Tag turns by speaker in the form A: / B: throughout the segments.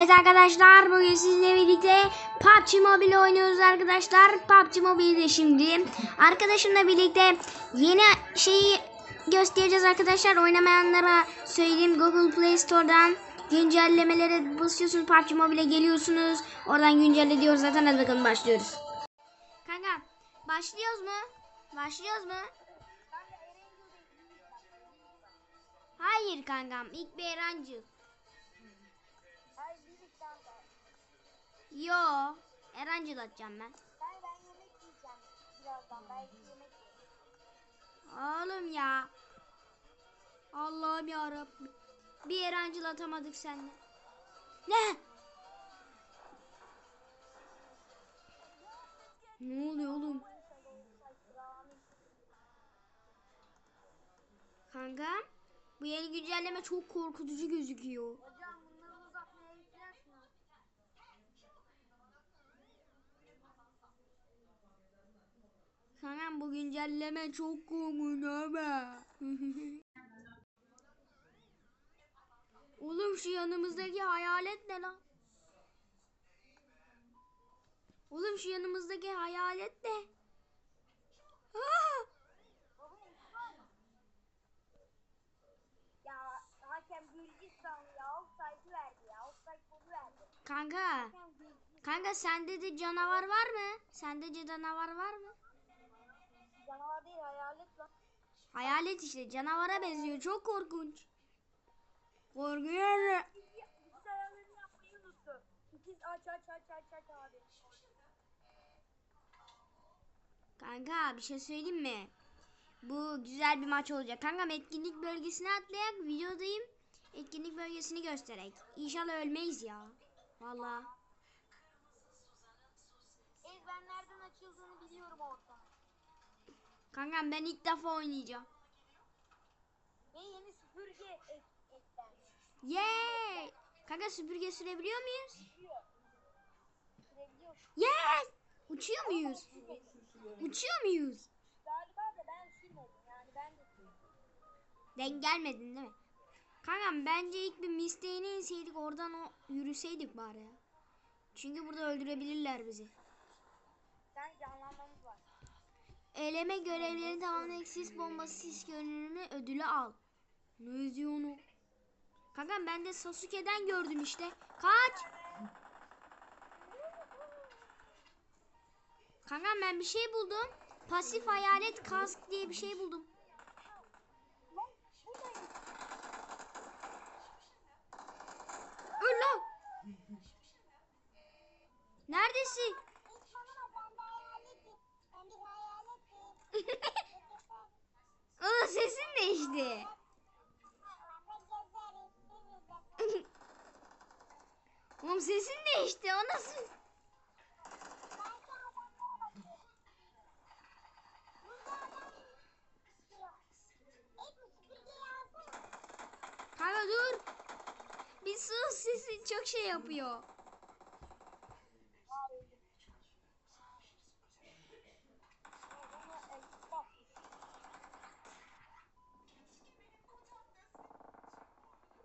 A: Evet arkadaşlar bugün sizinle birlikte PUBG Mobile oynuyoruz arkadaşlar. PUBG Mobile'de şimdi arkadaşımla birlikte yeni şeyi göstereceğiz arkadaşlar. Oynamayanlara söyleyeyim Google Play Store'dan güncellemelere basıyorsunuz. PUBG Mobile'e geliyorsunuz. Oradan güncelle diyoruz zaten. Hadi bakalım başlıyoruz. Kanka başlıyoruz mu? Başlıyoruz mu? Hayır kankam ilk bir Erancıl. Yo Erancıl atacağım ben.
B: Ben ben yemek yiyeceğim birazdan. Belki yemek yiyeceğim.
A: Oğlum ya. Allah'ım ya Rabbim. Bir Erancıl atamadık seninle. Ne? Ne oluyor oğlum? Kanka bu yeni güncelleme çok korkutucu gözüküyor. Kanka bu güncelleme çok korkunç ama. Oğlum şu yanımızdaki hayalet ne lan? Oğlum şu yanımızdaki hayalet ne? Aa!
B: Ya hakem Gürcistan ya offside verdi ya. Offside golü verdi.
A: Kanka, kanka sende de canavar var mı? Sende de canavar var mı?
B: canavar değil hayalet lan.
A: Hayalet işte canavara benziyor. Çok korkunç. Korkuyorum.
B: İkiz.
A: Kanka bir şey söyleyeyim mi? Bu güzel bir maç olacak. Kankam etkinlik bölgesine atlayak videodayım. Etkinlik bölgesini göstererek. İnşallah ölmeyiz ya. Valla. Kankam ben ilk defa oynayacağım.
B: Ve yeni süpürge ek eklendi.
A: Yay! Kanka süpürge sürebiliyor muyuz?
B: Uçuyor. Sürebiliyorsun.
A: Yes! Uçuyor muyuz? Uçuyor muyuz?
B: Galiba da ben sürmedim yani ben de sürmedim.
A: Denk gelmedin değil mi? Kankam bence ilk bir misteğini inseydik oradan o yürüseydik bari ya. Çünkü burada öldürebilirler bizi.
B: Sen canlanmamız var.
A: Eleme görevlerini tamamlayarak sis bombası sis görünümü ödülü al. Ne diyor onu? Kankam ben de Sasuke'den gördüm işte. Kaç! Kankam ben bir şey buldum. Pasif hayalet kask diye bir şey buldum. Öl lan! Neredesin? Aa sesin değişti. Oğlum sesin değişti. O nasıl? Kanka dur. Bir sus sesin çok şey yapıyor.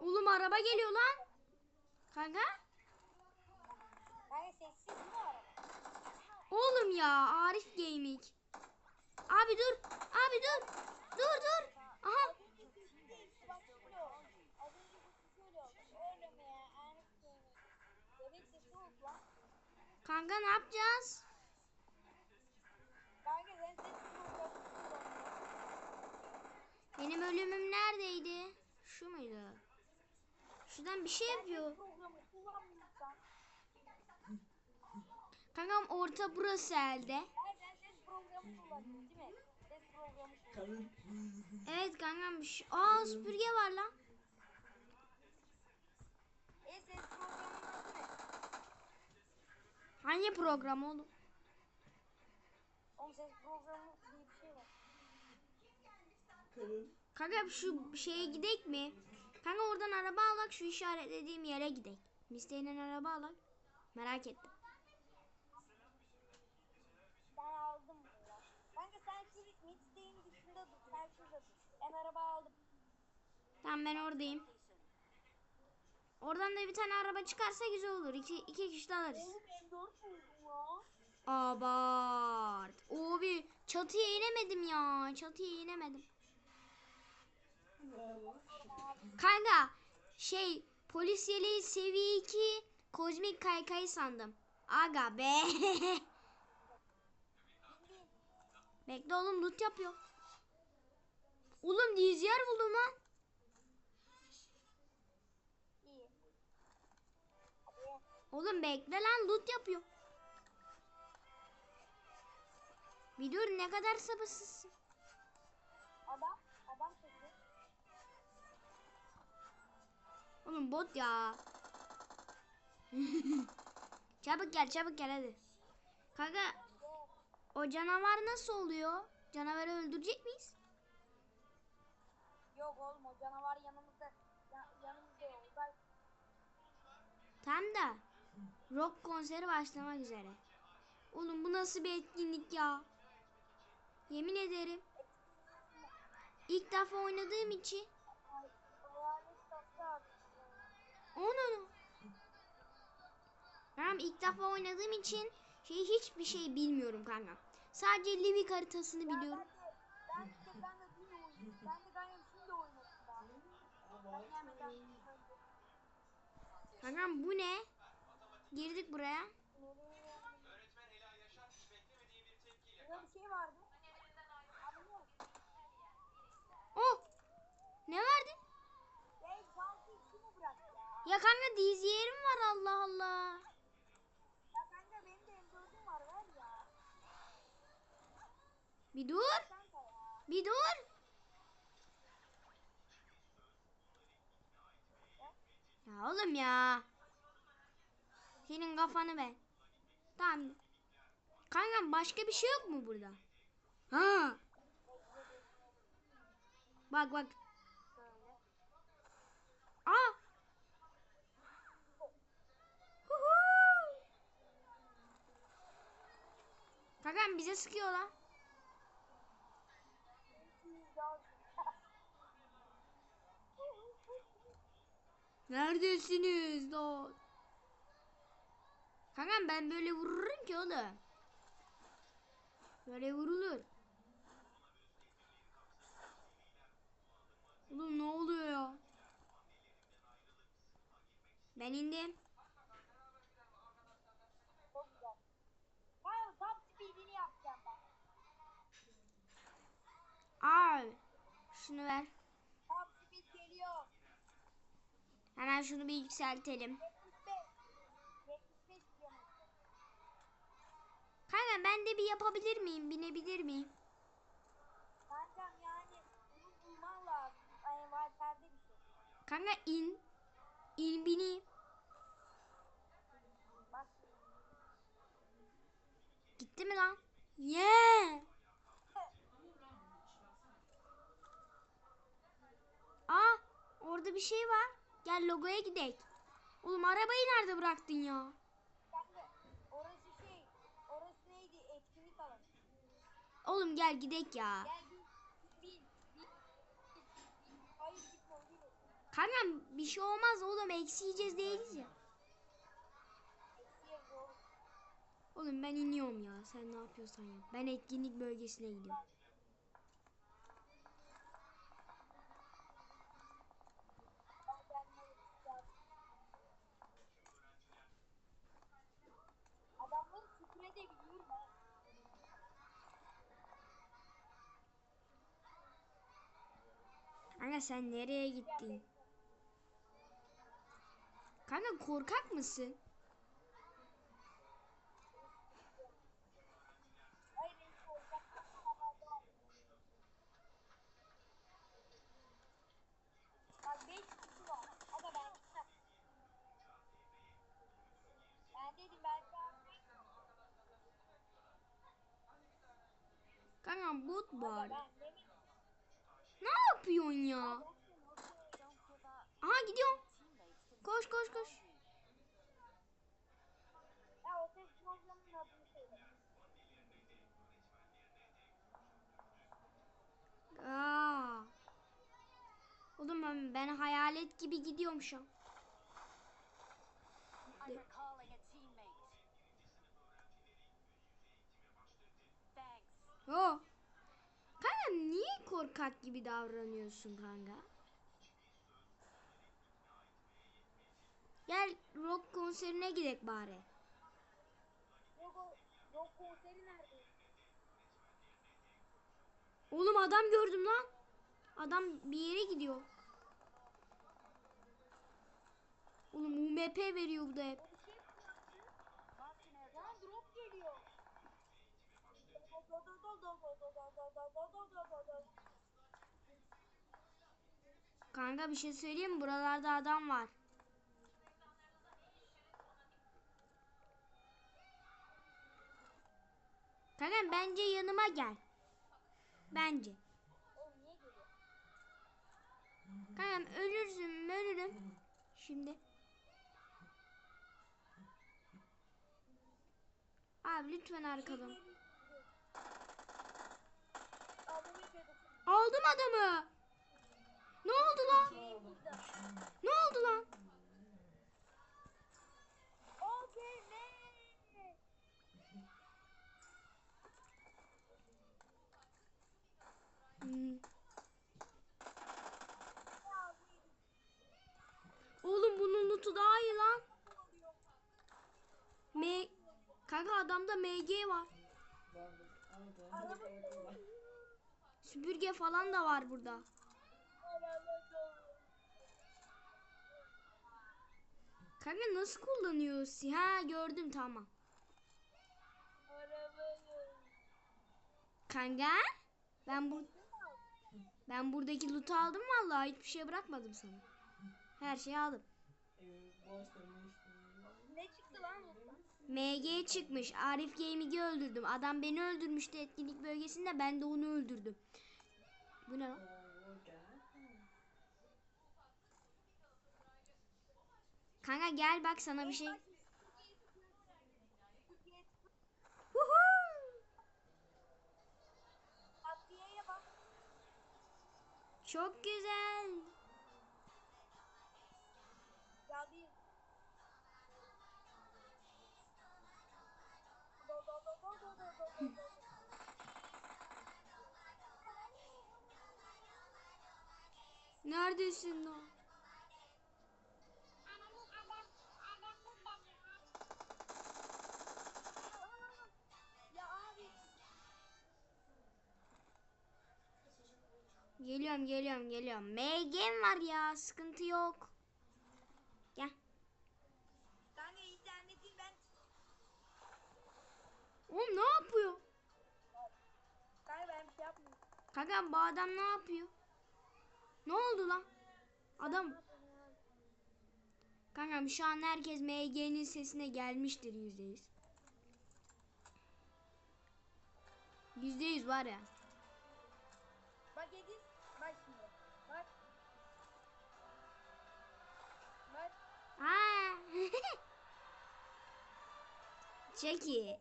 A: Oğlum araba geliyor lan. Kanka?
B: Ben sessiz mi araba?
A: Oğlum ya Arif Gaming. Abi dur. Abi dur. Dur dur. Aha. Kanka ne yapacağız?
B: Kanka.
A: Benim ölümüm neredeydi? Şu muydu? Şuradan bir şey yapıyor.
B: Programı kullanmıyorsan.
A: Kankam orta burası elde. Evet kankam. Şu... Aa süpürge var lan. Hangi program oğlum?
B: Oğlum şey.
A: Kanka şu şeye gidek mi? Kanka oradan araba alak şu işaretlediğim yere gidek. Misteğinden araba alak. Merak ettim.
B: Ben aldım bunu ya. Kanka sen şu dışında dur. Sen şurada dur. Ben araba aldım.
A: Tamam ben oradayım. Oradan da bir tane araba çıkarsa güzel olur. İki, iki kişi de alırız.
B: Oğlum M4 buldum ya.
A: Abart. Abi çatıya inemedim ya. Çatıya inemedim. Kanka şey polis yeleği seviye 2 kozmik kaykay sandım. Aga be. Bekle oğlum loot yapıyor. Oğlum DZR buldum lan. Oğlum bekle lan loot yapıyor. Bir dur ne kadar sabırsızsın.
B: Adam. Adam sesi.
A: Oğlum bot ya. çabuk gel çabuk gel hadi. Kanka o canavar nasıl oluyor? Canavarı öldürecek miyiz?
B: Yok oğlum o canavar yanımızda. Ya, yanımızda yok. Ben
A: Tam da rock konseri başlamak üzere. Oğlum bu nasıl bir etkinlik ya? Yemin ederim. İlk defa oynadığım için
B: Ay, hayalet tatlı artık.
A: Onu. Tamam ilk defa oynadığım için şey hiçbir şey bilmiyorum kanka. Sadece Livik haritasını biliyorum.
B: Ben de, ben de, ben de dün oynadım. Ben de ben de şimdi oynadım daha. Ben gelmeden önce.
A: Kankam bu ne? Girdik buraya.
B: Burada bir şey vardı.
A: Oh! Ne verdi?
B: Ya
A: kanka diz yerim var Allah Allah.
B: Ya kanka benim de M4'üm var ver ya.
A: Bir dur. Bir dur. Oğlum ya. Senin kafanı ben. Tamam. Kankam başka bir şey yok mu burada? Ha. Bak bak. Aa. Huhu. Kankam bize sıkıyorlar. Neredesiniz lan? Kankam ben böyle vururum ki oğlum. Böyle vurulur. Oğlum ne oluyor ya? Ben indim. Abi. Şunu ver. Hemen şunu bir yükseltelim.
B: 75. 75 kilometre.
A: Kanka ben de bir yapabilir miyim? Binebilir miyim?
B: Kankam yani bunu bulman lazım. Perde bir şey.
A: Kanka in. İn bineyim.
B: Bak.
A: Gitti mi lan? Yeah. Aa orada bir şey var. Gel logoya gidelim. Oğlum arabayı nerede bıraktın ya?
B: Kanka orası şey. Orası neydi? Etkinlik alanı.
A: Oğlum gel gidek ya.
B: Gel bin. Bin. Bin. Hayır gitme o değil.
A: Kankam bir şey olmaz oğlum eksi yiyeceğiz değiliz ya. Oğlum ben iniyorum ya. Sen ne yapıyorsan yap. Ben etkinlik bölgesine gidiyorum. Kanka sen nereye gittin? Kanka korkak mısın?
B: Hayır benim korkak adamlardan. Bak 5 kişi var. Aga ben. Ben dedim ben şu
A: Kanka
B: an
A: var yapıyorsun ya? Aha gidiyorum. Koş koş koş. Aa. Oğlum ben, ben hayalet gibi gidiyorum şu an. Oh. Kanka niye korkak gibi davranıyorsun kanka? Gel rock konserine gidek bari.
B: O yok konseri nerede?
A: Oğlum adam gördüm lan. Adam bir yere gidiyor. Oğlum UMP veriyor bu da hep. Kanka bir şey söyleyeyim mi? Buralarda adam var. Kanka bence yanıma gel. Bence. Kankam ölürsün ölürüm. Şimdi. Abi lütfen arkadan.
B: Adamı yapıyorduk.
A: Aldım adamı. Ne oldu lan? Ne oldu lan? Hmm. Oğlum bunun lootu daha iyi lan. M Kanka adamda MG var. Süpürge falan da var burada. Kanka nasıl kullanıyorsun? Ha gördüm tamam. Kanka ben bu ben buradaki loot'u aldım vallahi hiçbir şey bırakmadım sana. Her şeyi aldım.
B: Ne çıktı lan?
A: MG çıkmış. Arif Gaming'i öldürdüm. Adam beni öldürmüştü etkinlik bölgesinde. Ben de onu öldürdüm. Bu ne lan? Kanka gel bak sana bir şey. Çok güzel. Neredesin lan? Geliyorum geliyorum geliyorum. MG'm var ya sıkıntı yok. Gel.
B: Kanka internetin ben
A: Oğlum ne yapıyor?
B: Kanka ben bir şey yapmıyorum.
A: Kanka bu adam ne yapıyor? Ne oldu lan? Adam. Kankam şu an herkes MG'nin sesine gelmiştir yüzde yüz. Yüzde yüz var ya.
B: Bak Edis. Bak şimdi. Bak. Bak.
A: Aa. Çok iyi.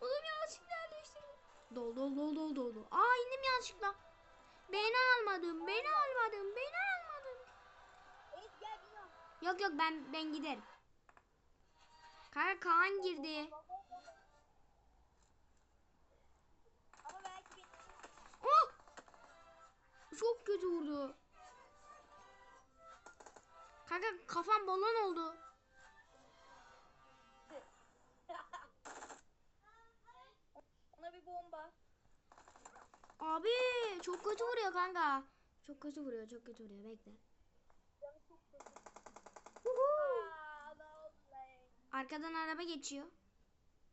A: Oğlum yanlışlıkla yerleştirdim. Dol dol dol dol dol dol. Aa indim yanlışlıkla. Beni almadın, beni almadın, beni
B: biniyorum.
A: Yok yok ben ben giderim. Kanka Kaan girdi. Çok kötü vurdu. Kanka kafam balon oldu.
B: Ona bir bomba.
A: Abi çok kötü vuruyor kanka. Çok kötü vuruyor, çok kötü vuruyor. Bekle. Arkadan araba geçiyor.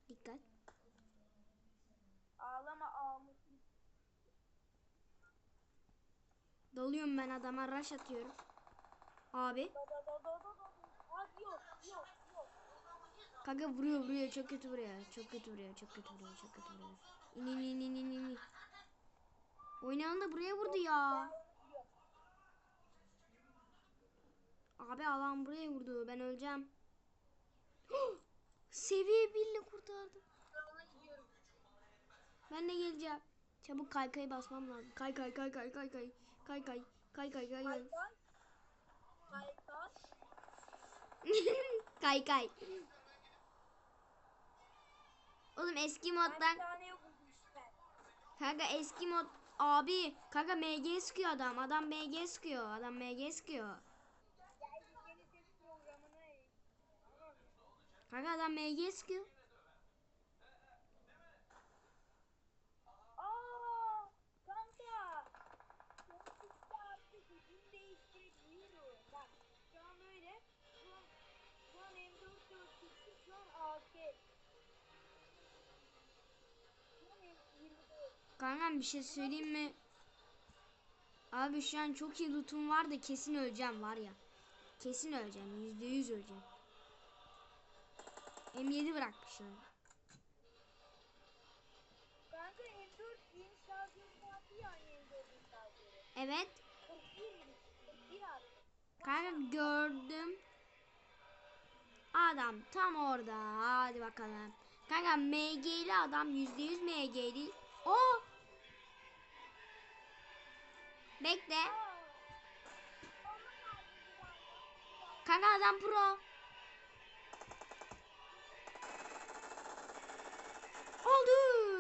A: Dikkat. Dalıyorum ben adama rush atıyorum. Abi.
B: Yok.
A: Kanka vuruyor vuruyor çok kötü vuruyor. Çok kötü vuruyor çok kötü vuruyor çok kötü vuruyor. İn in in in in in. Oynayan da buraya vurdu ya. Abi alan buraya vurdu. Ben öleceğim. Seviye 1 ile kurtardım.
B: Ben
A: de geleceğim. Çabuk kaykayı basmam lazım. Kay kay kay kay kay kay. Kay kay. Kay kay kay kay.
B: Kaykay.
A: kay kay. Oğlum eski moddan kanka eski mod abi kanka MG sıkıyor adam. Adam MG sıkıyor. Adam MG sıkıyor. Kanka adam MG sıkıyor.
B: 4 şu an AK. Şu an M24.
A: Kanka bir şey söyleyeyim mi? Abi şu an çok iyi lootum var da kesin öleceğim var ya. Kesin öleceğim. Yüzde yüz öleceğim. M7 bırakmışlar.
B: Kanka M4 yeni şarjörü vardı ya hani M4'ün şarjörü.
A: Evet.
B: 41 41 artık.
A: Kanka gördüm. Adam tam orada. Hadi bakalım. Kanka MG'li adam yüzde yüz MG'li. O. Bekle. Kanka adam pro. Oldum.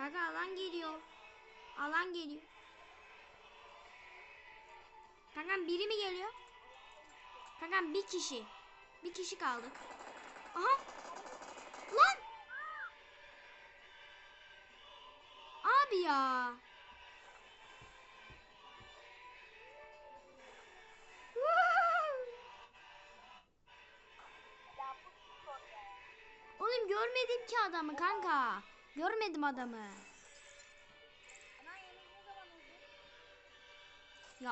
A: Kanka alan geliyor. Alan geliyor. Kankam biri mi geliyor? Kankam bir kişi. Bir kişi kaldı. Aha. Lan. Abi
B: ya.
A: Oğlum görmedim ki adamı kanka. Görmedim adamı.